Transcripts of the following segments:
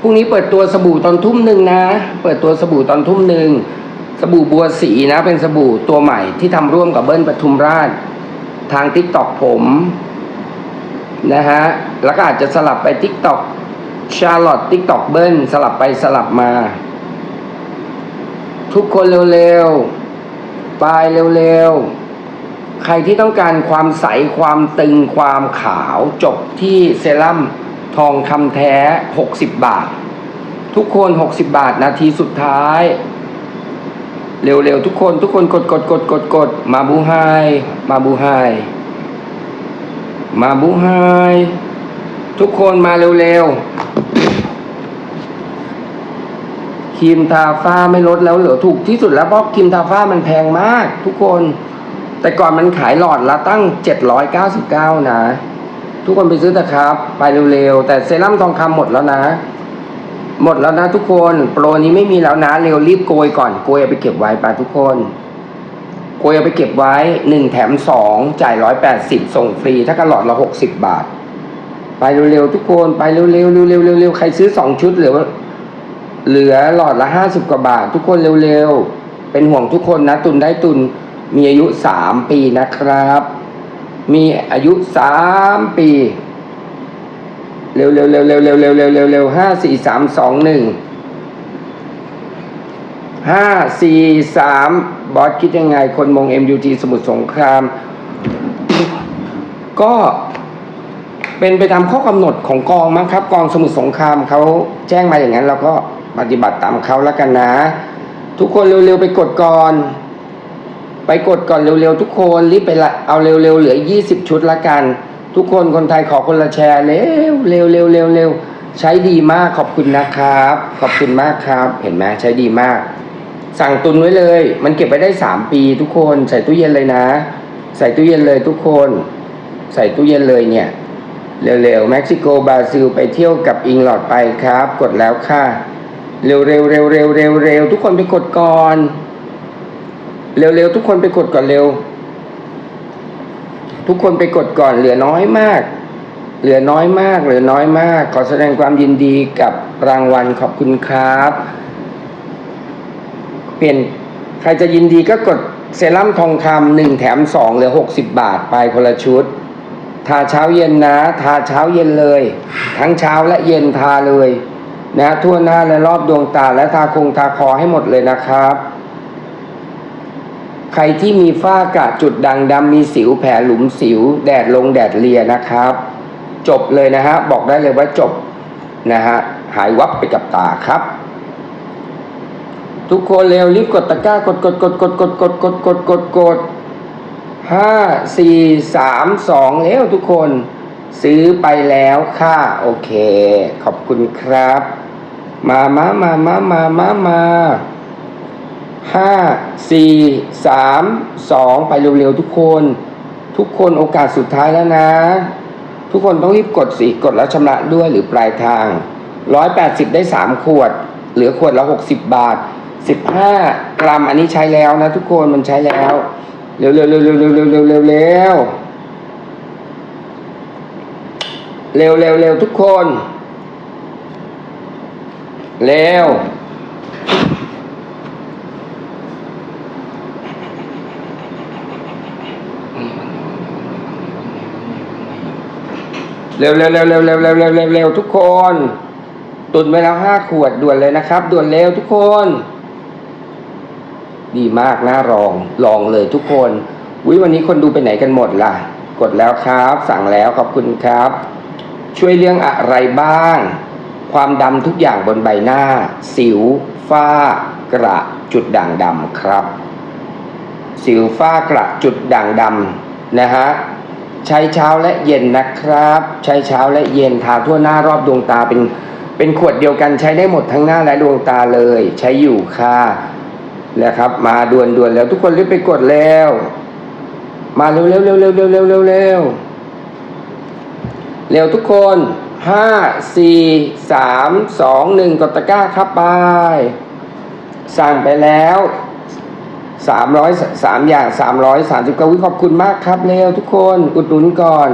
พรุ่งนี้เปิดตัวสบู่ตอนทุ่มหนึ่งนะ เปิดตัวสบู่ตอนทุ่มหนึ่งสบู่บัวสีนะเป็นสบู่ตัวใหม่ที่ทำร่วมกับเบิ้ลปทุมราช ทางทิกตอกผมนะฮะแล้วก็อาจจะสลับไปทิกตอกชาร์ลอตทิกตอกเบิ้ลสลับไปสลับมา ทุกคนเร็วๆ ไปเร็วๆ ใครที่ต้องการความใสความตึงความขาวจบที่เซรั่ม ทองคำแท้ 60 บาท ทุกคน 60 บาทนาทีสุดท้าย เร็วๆ ทุกคนทุกคนกดกดกดกดกดมาบูไฮมาบูไฮมาบูไฮทุกคนมาเร็วๆครีมทาฝ้าไม่ลดแล้วเหลือถูกที่สุดแล้วเพราะครีมทาฝ้ามันแพงมาก ทุกคน แต่ก่อนมันขายหลอดละตั้ง 799 นะ ทุกคนไปซื้อเถอะครับ ไปเร็วๆแต่เซรั่มทองคำหมดแล้วนะ หมดแล้วนะทุกคนโปรนี้ไม่มีแล้วนะเร็วรีบโกยก่อนโกยเอาไปเก็บไว้ไปทุกคนโกยเอาไปเก็บไว้หนึ่งแถมสองจ่ายร้อยแปดสิบส่งฟรี ถ้ากระหลอดละหกสิบบาท ไปเร็วๆทุกคนไปเร็วๆเร็วๆเร็วๆเร็วๆใครซื้อสองชุดเหลือเหลือหลอดละห้าสิบกว่าบาท ทุกคนเร็วๆเป็นห่วงทุกคนนะ ตุนได้ตุนมีอายุสามปีนะครับ มีอายุสามปี เร็วเร็วเร็วเร็วเร็วเร็วเร็วเร็วเร็วห้าสี่สามสองหนึ่งห้าสี่สามบอสคิดยังไง คนมง MUT สมุทรสงคราม ก็เป็นไปตามข้อกำหนดของกองมั้งครับ กองสมุทรสงครามเขาแจ้งมาอย่างนั้นเราก็ปฏิบัติตามเขาแล้วกันนะ ทุกคนเร็วๆไปกดก่อน ไปกดก่อนเร็วๆทุกคนรีบไปละเอาเร็วๆเหลือ 20 ชุดละกัน ทุกคนคนไทยขอคนละแชร์เร็วเร็วเร็วเร็วเร็วใช้ดีมากขอบคุณนะครับ ขอบคุณมากครับ เห็นไหมใช้ดีมาก สั่งตุนไว้เลย มันเก็บไปได้ 3 ปีทุกคนใส่ตู้เย็นเลยนะ ใส่ตู้เย็นเลยทุกคน ใส่ตู้เย็นเลยเนี่ยเร็วๆเม็กซิโกบราซิลไปเที่ยวกับอิงหลอดไปครับ กดแล้วค่ะ เร็วๆเร็วเร็วเร็วเร็วเร็วทุกคนไปกดก่อน เร็วๆทุกคนไปกดก่อนเร็ว ทุกคนไปกดก่อนเหลือน้อยมาก เหลือน้อยมากเหลือน้อยมาก ขอแสดงความยินดีกับรางวัลขอบคุณครับ เปลี่ยนใครจะยินดีก็กดเซรั่มทองคำหนึ่งแถมสองเหลือหกสิบบาทไปคนละชุด ทาเช้าเย็นนะ ทาเช้าเย็นเลย ทั้งเช้าและเย็นทาเลย นะทั่วหน้าและรอบดวงตาและทาคงทาคอให้หมดเลยนะครับ ใครที่มีฝ้ากระจุดด่างดำมีสิวแผลหลุมสิว แดดลงแดดเลียนะครับ จบเลยนะฮะบอกได้เลยว่าจบนะฮะหายวับไปกับตาครับ ทุกคนเร็วรีบกดตะกร้ากดกดกดกดกดกดกดกดกดกดห้าสี่สามสองแล้วทุกคนซื้อไปแล้วค่ะ โอเค ขอบคุณครับ มามามามามามามา ห้าสี่สามสองไปเร็วๆทุกคน ทุกคนโอกาสสุดท้ายแล้วนะ ทุกคนต้องรีบกดสิกดแล้วชำระด้วยหรือปลายทางร้อยแปดสิบได้สามขวด เหลือขวดละหกสิบบาทสิบห้ากรัมอันนี้ใช้แล้วนะ ทุกคนมันใช้แล้ว เร็วๆเร็วเร็วเร็วเร็วเร็วเร็วเร็วเร็วเร็วเร็วทุกคน เร็ว เร็วเร็วเร็วเร็วเร็วเร็วเร็วเร็วเร็วทุกคน ตุนไว้แล้วห้าขวดด่วนเลยนะครับ ด่วนเร็วทุกคน ดีมากน่ารองลองเลยทุกคนวิวันนี้คนดูไปไหนกันหมดล่ะ กดแล้วครับ สั่งแล้วขอบคุณครับ ช่วยเรื่องอะไรบ้าง ความดำทุกอย่างบนใบหน้า สิว ฝ้ากระ จุดด่างดำครับ สิวฝ้ากระจุดด่างดำนะฮะ ใช้เช้าและเย็นนะครับ ใช้เช้าและเย็นทาทั่วหน้ารอบดวงตาเป็นเป็นขวดเดียวกันใช้ได้หมดทั้งหน้าและดวงตาเลย ใช้อยู่ค่ะนะครับมาด่วนด่วนแล้วทุกคนรีบไปกดแล้ว มาเร็วเร็วเร็วเร็วเร็วเร็วเร็วเร็วเร็วทุกคนห้าสี่สามสองหนึ่งกดตะกร้าครับไปสั่งไปแล้ว สามร้อยสามอย่างสามร้อยสามสิบเก้าวิขอบคุณมากครับเร็วทุกคนอุดหนุนก่อน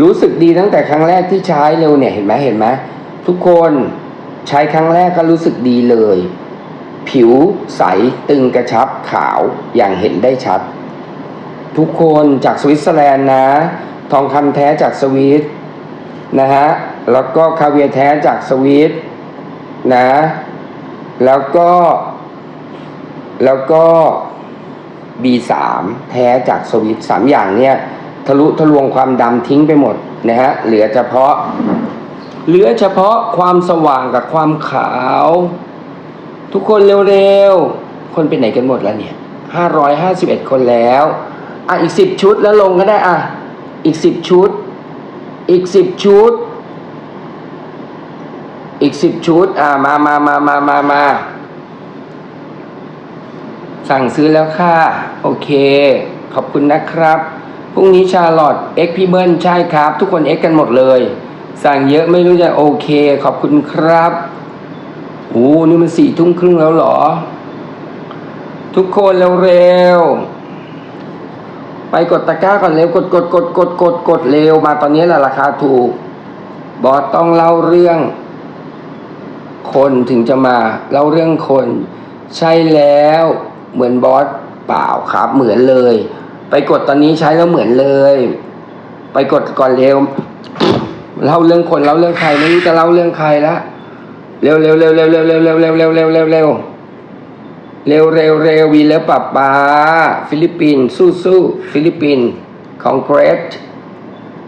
รู้สึกดีตั้งแต่ครั้งแรกที่ใช้เร็วเนี่ยเห็นไหมเห็นไหมทุกคนใช้ครั้งแรกก็รู้สึกดีเลย ผิวใสตึงกระชับขาวอย่างเห็นได้ชัด ทุกคนจากสวิตเซอร์แลนด์นะ ทองคำแท้จากสวิตนะฮะแล้วก็คาเวียแท้จากสวิตนะ แล้วก็ แล้วก็ B3 แท้จากสวิตสามอย่างเนี่ยทะลุทะลวงความดำทิ้งไปหมดนะฮะเหลือเฉพาะ เหลือเฉพาะความสว่างกับความขาว ทุกคนเร็วๆ คนไปไหนกันหมดแล้วเนี่ยห้าร้อยห้าสิบเอ็ดคนแล้ว อะ อีกสิบชุดแล้วลงก็ได้อะ อีกสิบชุด อีกสิบชุด อีกสิบชุด อะ มามามามามามา สั่งซื้อแล้วค่ะ โอเค ขอบคุณนะครับ พรุ่งนี้ชาลอตเอ็กพี่เบิลใช่ครับ ทุกคนเอ็กกันหมดเลย สั่งเยอะไม่รู้จะโอเค ขอบคุณครับโอ้นี่มันสี่ทุ่มครึ่งแล้วหรอ ทุกคนเร็วๆไปกดตะกร้าก่อนเร็วกดกดกดกดกดกดเร็วมาตอนนี้แหละราคาถูก บอสต้องเล่าเรื่อง คนถึงจะมาเล่าเรื่องคน ใช่แล้ว เหมือนบอสเปล่าครับ เหมือนเลย ไปกดตอนนี้ใช้แล้วเหมือนเลย ไปกดก่อนเร็วเล่าเรื่องคนเล่าเรื่องใครไม่รู้จะเล่าเรื่องใครละเร็วเร็วเร็วเร็วเร็วเร็วเร็วเร็วเร็วเร็วเร็วเร็วเร็วเร็วเร็ววีแล้วปับปาฟิลิปปินส์สู้สู้ฟิลิปปินส์ของเกรด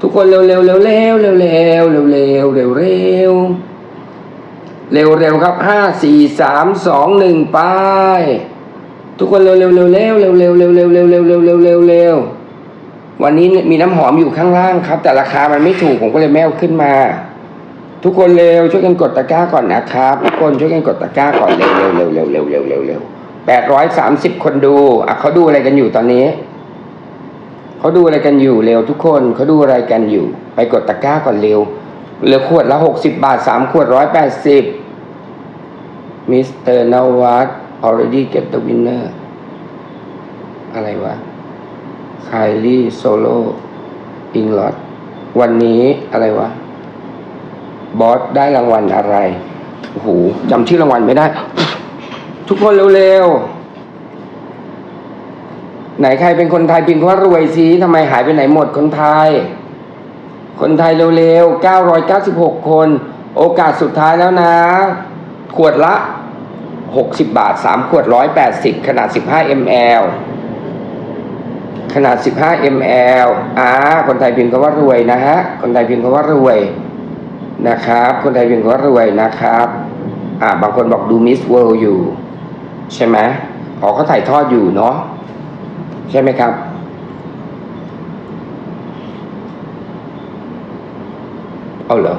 ทุกคนเร็วเร็วเร็วเร็วเร็วเร็วเร็วเร็วเร็วเร็วเร็วเร็วครับห้าสี่สามสองหนึ่งไป ทุกคนเร็วเร็วเร็วเร็วเร็วเร็วเร็วเร็วเร็วเร็วเร็วเร็วเร็วเร็ววันนี้มีน้ำหอมอยู่ข้างล่างครับ แต่ราคามันไม่ถูกผมก็เลยแมวขึ้นมา ทุกคนเร็วช่วยกันกดตะกร้าก่อนนะครับทุกคนช่วยกันกดตะกร้าก่อนเร็วเร็วเร็วเร็วเร็วเร็วเร็วเร็วแปดร้อยสามสิบคนดูอะเขาดูอะไรกันอยู่ตอนนี้เขาดูอะไรกันอยู่เร็วทุกคนเขาดูอะไรกันอยู่ ไปกดตะกร้าก่อนเร็วเหลือขวดละหกสิบบาทสามขวดร้อยแปดสิบมิสเตอร์นวัต already get the winner อะไรวะไคลี่โซโลอิงลอดวันนี้อะไรวะ บอสได้รางวัลอะไร โอ้โหจำชื่อรางวัลไม่ได้ ทุกคนเร็วๆ ไหนใครเป็นคนไทยพิมพ์ว่ารวยสิทำไมหายไปไหนหมดคนไทย คนไทยเร็วๆ 996 คน โอกาสสุดท้ายแล้วนะ ขวดละ 60 บาท 3 ขวด 180 ขนาด 15 ml ขนาด 15 ml อ่า คนไทยพิมพ์คำว่ารวยนะฮะ คนไทยพิมพ์คำว่ารวยนะครับ คนไทยพิมพ์คำว่ารวยนะครับ อ่า บางคนบอกดูมิสเวิลด์อยู่ ใช่ไหมอ๋อเขาถ่ายทอดอยู่เนาะ ใช่ไหมครับเอาเหรอ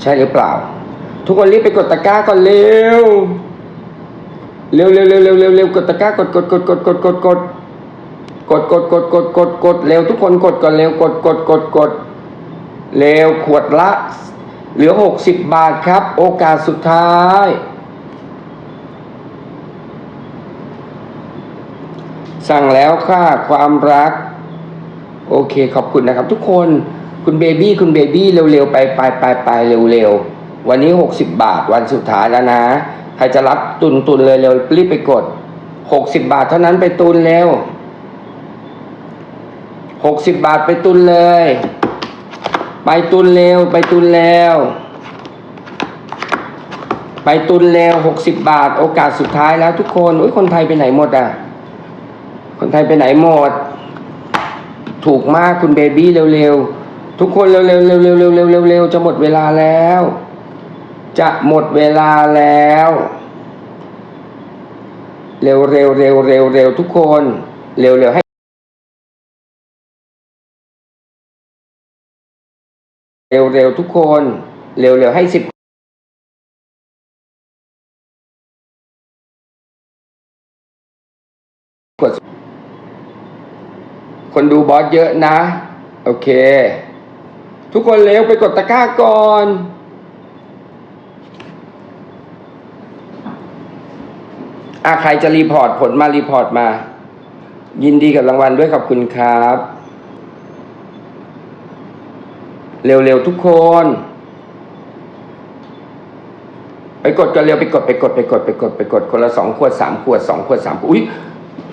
ใช่หรือเปล่า ทุกคนรีบไปกดตะกร้าก่อนเร็ว เร็วเร็วเร็วเร็วเร็วเร็วกดตะกร้ากดกดกดกดกดกดกดกดกดกดกดกดกดเร็วทุกคนกดก่อนเร็วกดกดกดกดเร็วขวดละ เหลือหกสิบบาทครับ โอกาสสุดท้าย สั่งแล้วค่ะความรัก โอเคขอบคุณนะครับทุกคนคุณเบบี้คุณเบบี้เร็วๆไปไปไปไปเร็วๆ วันนี้หกสิบบาทวันสุดท้ายแล้วนะ ใครจะรับตุนตุนเลยเร็วรีบไปกดหกสิบบาทเท่านั้นไปตุนเร็วหกสิบบาทไปตุนเลย ไปตุนเร็ว ไปตุนแล้วไปตุนเร็วหกสิบบาท โอกาสสุดท้ายแล้วทุกคนอุ้ยคนไทยไปไหนหมดอะ คนไทยไปไหนหมด ถูกมากคุณเบบี้เร็วๆ ทุกคนเร็วๆเร็วเร็วๆเร็วๆเร็วๆเร็วๆจะหมดเวลาแล้ว จะหมดเวลาแล้ว เร็วเร็วเร็วเร็วเร็วทุกคน เร็วๆให้เร็วๆทุกคน เร็วๆให้สิบกดคนดูบอสเยอะนะ โอเค ทุกคนเร็วไปกดตะกร้าก่อน อะใครจะรีพอร์ตผลมารีพอร์ตมา ยินดีกับรางวัลด้วยขอบคุณครับ เร็วๆทุกคน ไปกดกันเร็วไปกดไปกดไปกดไปกดไปกดคนละสองขวดสามขวดสองขวดสามขวดอุ้ย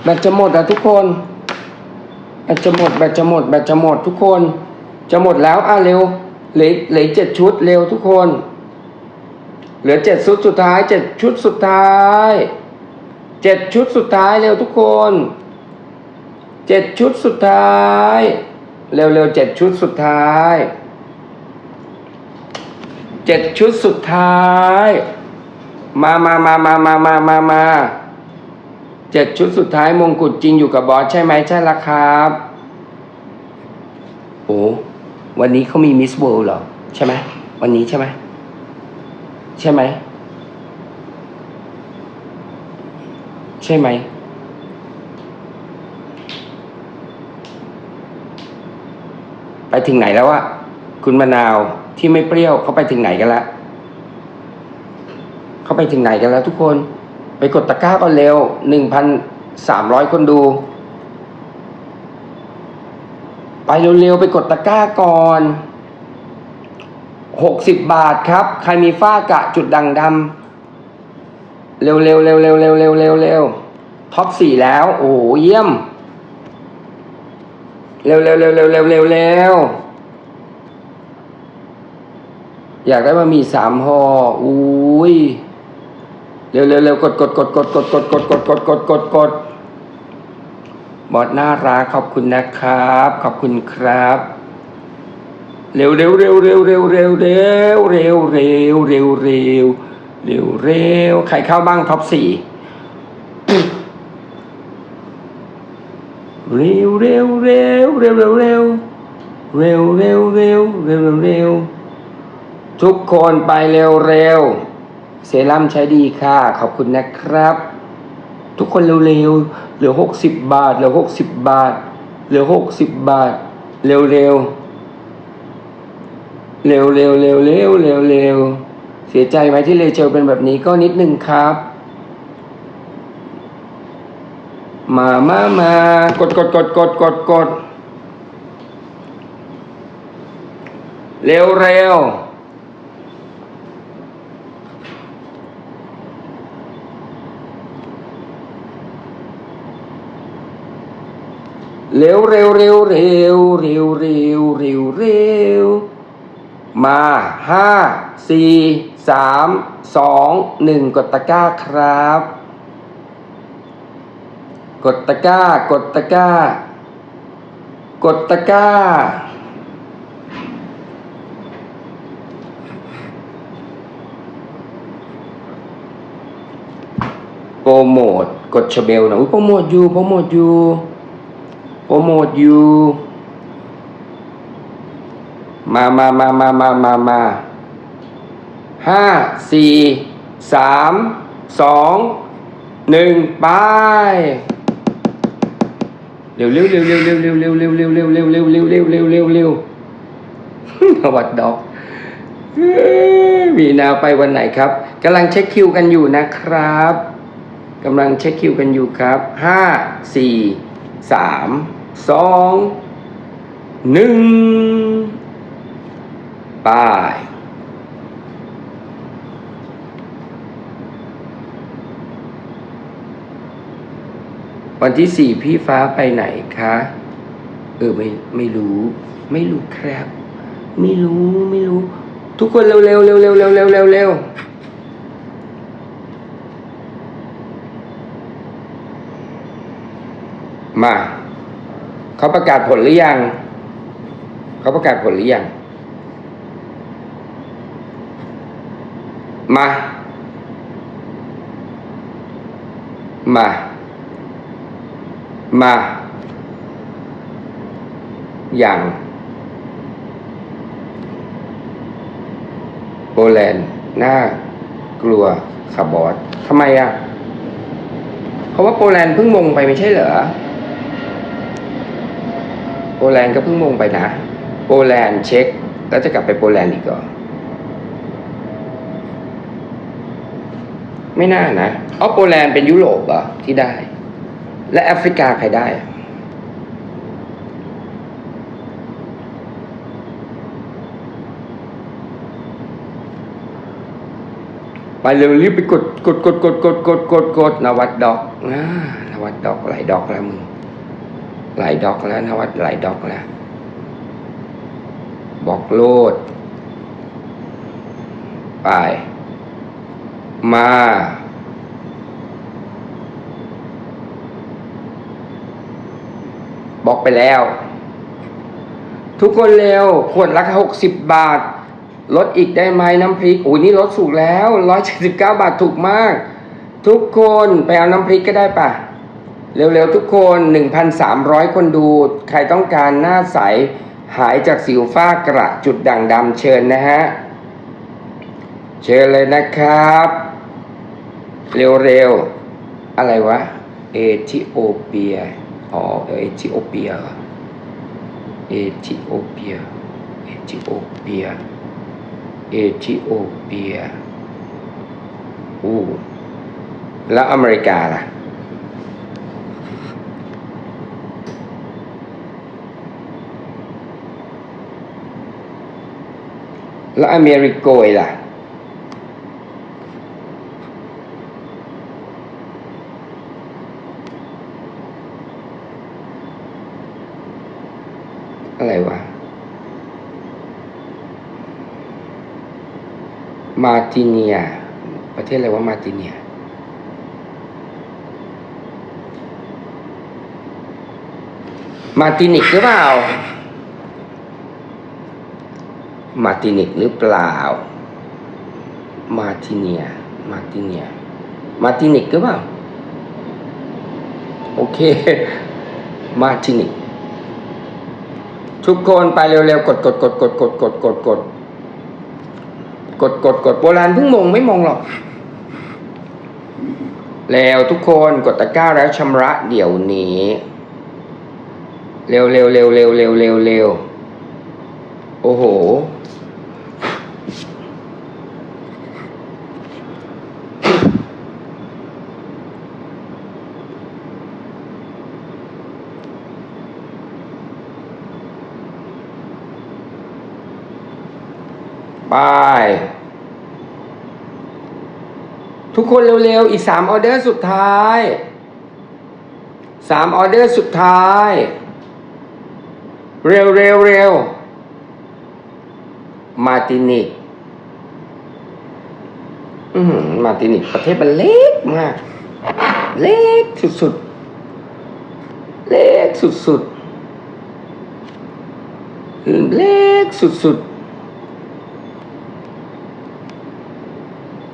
แบตจะหมดอะทุกคนแบตจะหมดแบตจะหมดแบตจะหมดทุกคน จะหมดแล้วอะเร็วเหลือเหลือเจ็ดชุดเร็วทุกคน เหลือเจ็ดชุดสุดท้ายเจ็ดชุดสุดท้าย เจ็ดชุดสุดท้ายเร็วทุกคนเจ็ดชุดสุดท้าย เร็วเร็วเจ็ดชุดสุดท้ายเจ็ดชุดสุดท้าย มามามามามามามามาเจ็ดชุดสุดท้ายมงกุฎจริงอยู่กับบอสใช่ไหมใช่ละครับโอ้วันนี้เขามีมิสเวิลด์เหรอ ใช่ไหมวันนี้ใช่ไหมใช่ไหม ช่ไหม ไปถึงไหนแล้วอะคุณมะนาวที่ไม่เปรี้ยวเขาไปถึงไหนกันล้วเขาไปถึงไหนกันแล้วทุกคน ไปกดตะกร้าก่อนเร็วหนึ่งพันสามร้อยคนดู ไปเร็วๆไปกดตะกร้าก่อนหกสิบบาทครับ ใครมีฝ้ากะจุดด่างดำ เร็วๆเร็วเร็วเร็วเร็วเร็วเร็วท็อปสี่แล้ว โอ้โหเยี่ยม เร็วๆเร็วเร็วเร็วเร็วเร็วอยากได้บะหมี่สามห่ออุ้ยเร็วๆเร็วกดกดกดกดกดกดกดกดกดกดกดกดบอสน่ารักขอบคุณนะครับ ขอบคุณครับเร็วเร็วเร็วเร็วเร็วเร็วเร็วเร็วเร็วเร็วเร็ว เร็วเร็วใครเข้าบ้างท็อปสี่เร็วเร็วเร็วเร็วเร็วเร็วเร็วเร็วเร็วเร็วเร็วทุกคนไปเร็วเร็วเซรั่มใช้ดีค่ะ ขอบคุณนะครับ ทุกคนเร็วๆเหลือหกสิบบาทเหลือหกสิบบาทเหลือหกสิบบาท เร็วเร็วเร็วเร็วเร็วเร็วเร็วเร็ว เสียใจไหมที่เลเชลเป็นแบบนี้ก็นิดนึงครับมามามากดกดกดกดกดกดเร็วเร็วเร็วเร็วเร็วเร็วเร็วเร็วเร็วเร็วมาห้าสี่ สามสองหนึ่งกดตะกร้าครับ กดตะกร้า กดตะกร้า กดตะกร้า โปรโมท กดชเบลนะอุ้ยโปรโมทอยู่ โปรโมทอยู่ โปรโมทอยู่ มามามามามามามา ห้าสี่สามสองหนึ่งไปเร็วเร็วเร็วเร็วเร็วเร็วเร็วเร็วเร็วเร็วเร็วเร็วเร็วเร็วเร็วเร็วเร็ววัดดอกมีนาไปวันไหนครับกำลังเช็คคิวกันอยู่นะครับกำลังเช็คคิวกันอยู่ครับห้าสี่สามสองหนึ่งไป วันที่สี่พี่ฟ้าไปไหนคะ เออไม่ไม่รู้ ไม่รู้ครับ ไม่รู้ไม่รู้ ทุกคนเร็วเร็วเร็วเร็วเร็วเร็วเร็วเร็วมาเขาประกาศผลหรือยังเขาประกาศผลหรือยังมา มา มา อย่างโปแลนด์น่ากลัวคาบอสทำไมอะ เพราะว่าโปแลนด์เพิ่งมงไปไม่ใช่เหรอโปแลนด์ก็เพิ่งมงไปนะ โปแลนด์เช็ค แล้วจะกลับไปโปแลนด์อีกเหรอไม่น่านะอ๋อโปแลนด์เป็นยุโรปเหรอที่ได้ และแอฟริกาใครได้ ไปเร็วรีบไปกดกดกดกดกดกดกดกดนวัดดอกนะนวัดดอกหลายดอกแล้วมึงหลายดอกแล้วนวัดหลายดอกแล้ว บอกโลด ไป มา บอกไปแล้ว ทุกคนเร็วขวดละหกสิบบาท ลดอีกได้ไหมน้ำพริกอุ้ยนี่ลดถูกแล้วร้อยเจ็ดสิบเก้าบาทถูกมาก ทุกคนไปเอาน้ำพริกก็ได้ปะเร็วๆทุกคนหนึ่งพันสามร้อยคนดู ใครต้องการหน้าใส หายจากสิวฝ้ากระจุดด่างดำเชิญนะฮะ เชิญเลยนะครับ เร็วๆ อะไรวะ เอธิโอเปีย or Ethiopia. Ethiopia. Ethiopia. Ethiopia. Ooh. แล้วอเมริกาล่ะแล้วอเมริกโกยล่ะ มาติเนีย ประเทศอะไรว่ามาติเนีย มาตินิกหรือเปล่า มาตินิกหรือเปล่า มาติเนีย มาติเนีย มาตินิกหรือเปล่า โอเค มาตินิก ทุกคนไปเร็วๆ กดกดกดกดกดกดกดกด กดกดกดโบราณเพิ่งมงไม่มงหรอก แล้วทุกคนกดตะกร้าแล้วชำระเดี๋ยวนี้ เร็วเร็วเร็วเร็วเร็วเร็วเร็วโอ้โห ไป ทุกคนเร็วๆ อีกสามออเดอร์สุดท้ายสามออเดอร์สุดท้าย เร็วเร็วเร็วมาตินิกอือหือมาตินิกประเทศมันเล็กมาก เล็กสุดๆ เล็กสุดๆ เล็กสุดๆ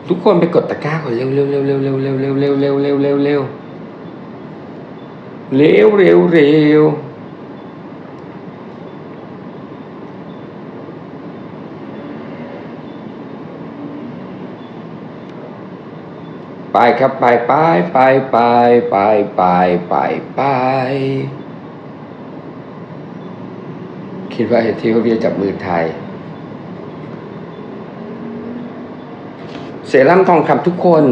ทุกคนไปกดตะกร้าก่อนเร็วเร็วเร็วเร็วเร็วเร็วเร็วเร็วเร็วเร็วเร็วเร็วเร็วเร็วเร็วไปครับไปไปไปไปไปไปไปไปคิดว่าเอธิโอเปียจับมือไทย เซรั่มทองคำทุกคน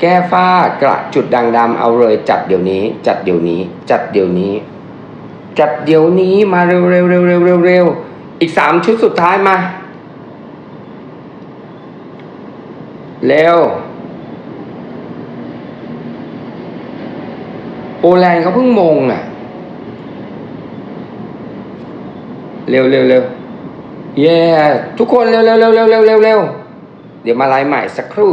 แก้ฝ้ากระจุดด่างดำเอาเลยจัดเดี๋ยวนี้ จัดเดี๋ยวนี้ จัดเดี๋ยวนี้ จัดเดี๋ยวนี้มาเร็วเร็วเร็วเร็วเร็วเร็วอีกสามชุดสุดท้ายมาเร็วโปแลนด์เขาเพิ่งมงอะ เร็วเร็วเร็วเย้ทุกคนเร็วเร็วเร็วเร็วเร็วเร็วเร็ว เดี๋ยวมาไลฟ์ใหม่สักครู่